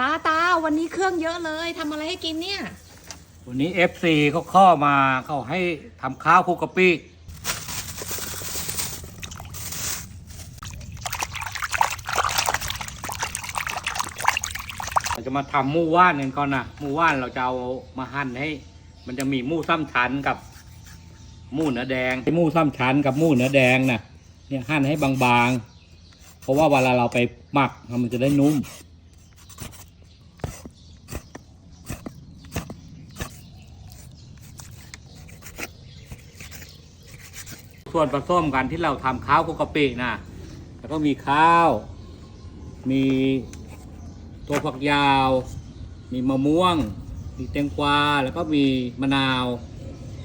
ตาตาวันนี้เครื่องเยอะเลยทำอะไรให้กินเนี่ย วันนี้ FC เขาข้อมาเขาให้ทำข้าวคลุกกะปิเราจะมาทำหมูว่านกันก่อนนะหมูว่านเราจะเอามาหั่นให้ มันจะมีหมูซ้ำชั้นกับหมูเนื้อแดงหมูซ้ำชั้นกับหมูเนื้อแดงนะเนี่ยหั่นให้บางๆ เพราะว่าเวลาเราไปหมักมันจะได้นุ่ม ส่วนผสมกันที่เราทำข้าวคกกะปินะแล้วก็มีข้าว มีตัวฝักยาว มีมะม่วง มีแตงกวา แล้วก็มีมะนาว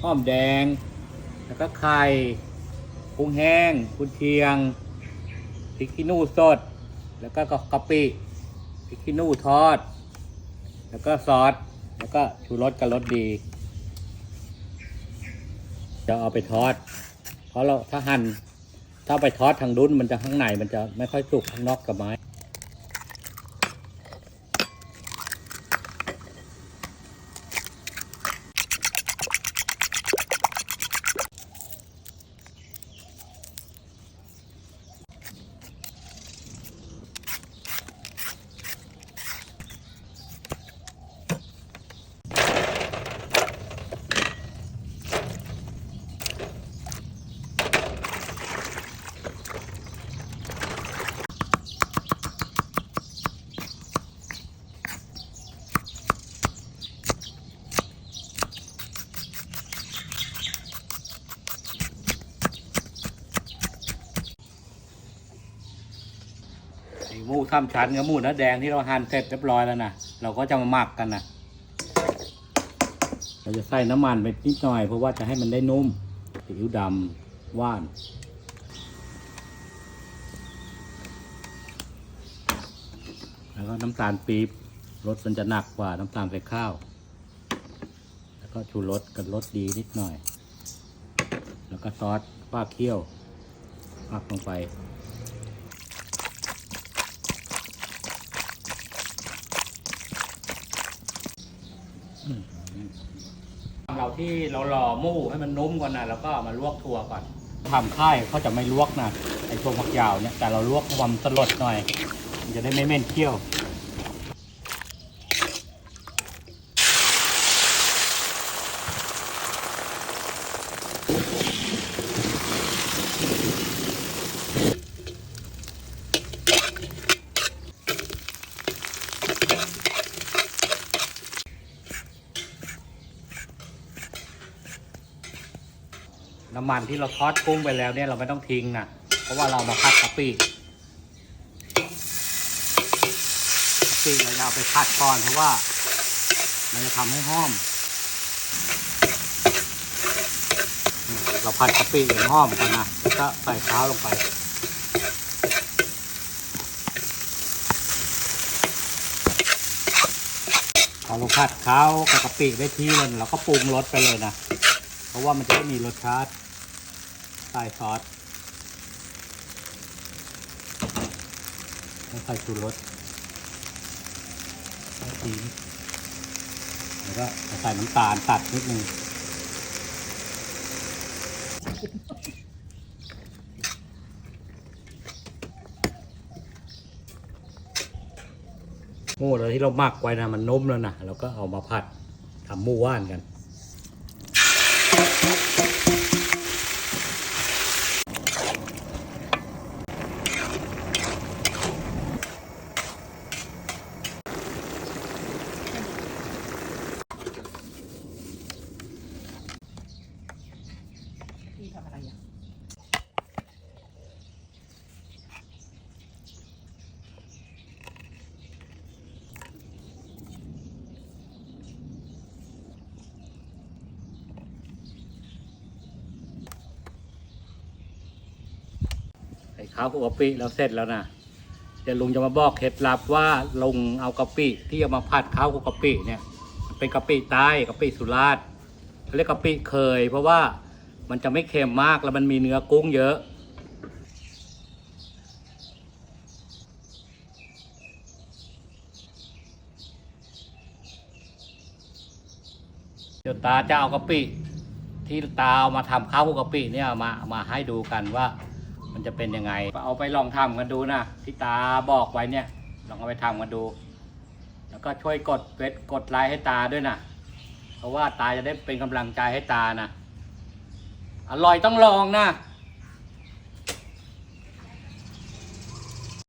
หอมแดง แล้วก็ไข่กุ้งแห้งกุนเชียงพริกขี้หนูสด แล้วก็กะปิพริกขี้หนูทอด แล้วก็ซอส แล้วก็ชูรสกับรสดี จะเอาไปทอด เพราะเราถ้าหั่นถ้าไปทอดทางดุ้นมันจะข้างในมันจะไม่ค่อยสุกข้างนอกกับไม้ หมูทำชั้นกับหมูเนื้อแดงที่เราหั่นเสร็จเรียบร้อยแล้วนะเราก็จะมาหมักกันนะเราจะใส่น้ำมันไปนิดหน่อย เพราะว่าจะให้มันได้นุ่มซีอิ๊วดำว่านแล้วก็น้ำตาลปี๊บรสมันจะหนักกว่าน้ำตาลใส่ข้าว แล้วก็ชูรสกับรสดีนิดหน่อย แล้วก็ซอสป้าเคี่ยวปักลงไป เราที่เราหล่อมูให้มันนุ่มก่อนนะแล้วก็มาลวกถั่วก่อนทำค่ายเขาจะไม่ลวกนะไอ้ตัวผักยาวเนี่ยแต่เราลวกความสลดหน่อย มันจะได้ไม่เม่นเคี้ยว น้ำมันที่เราทอดกุ้งไปแล้วเนี่ยเราไม่ต้องทิ้งนะเพราะว่าเรามาผัดกะปิกะปิเราจะเอาไปผัดก่อนเพราะว่า มันจะทำให้หอม เราผัดกะปิให้หอมก่อนนะแล้วก็ใส่ข้าวลงไปพอเราผัดข้าวกับกะปิได้ที่แล้วเราก็ปรุงรสไปเลยนะ เพราะว่ามันจะได้มีรสชาติ ใส่ซอสแล้วใส่ชูรสแล้วทีแล้วก็ใส่น้ำตาลตัดนิดนึงหมูเราที่เราหมักไว้นะมันนุ่มแล้วนะเราก็เอามาผัดทำหมูว่านกัน เช้าก็กะปิเราเสร็จแล้วนะเดี๋ยวลุงจะมาบอกเคล็ดลับว่าลงเอากะปิที่เอามาผัดข้าวกับกะปิเนี่ยเป็นกะปิใต้กะปิสุราษฎร์เขาเรียกกะปิเคย เพราะว่ามันจะไม่เค็มมากแล้วมันมีเนื้อกุ้งเยอะเดี๋ยวตาจะเอากะปิที่ตาเอามาทำข้าวกะปิเนี่ยมามาให้ดูกันว่า มันจะเป็นยังไง เอาไปลองทำกันดูนะที่ตาบอกไว้เนี่ย ลองเอาไปทำกันดู แล้วก็ช่วยกดเฟซกดไลค์ให้ตาด้วยนะเพราะว่าตาจะได้เป็นกำลังใจให้ตานะอร่อยต้องลองนะ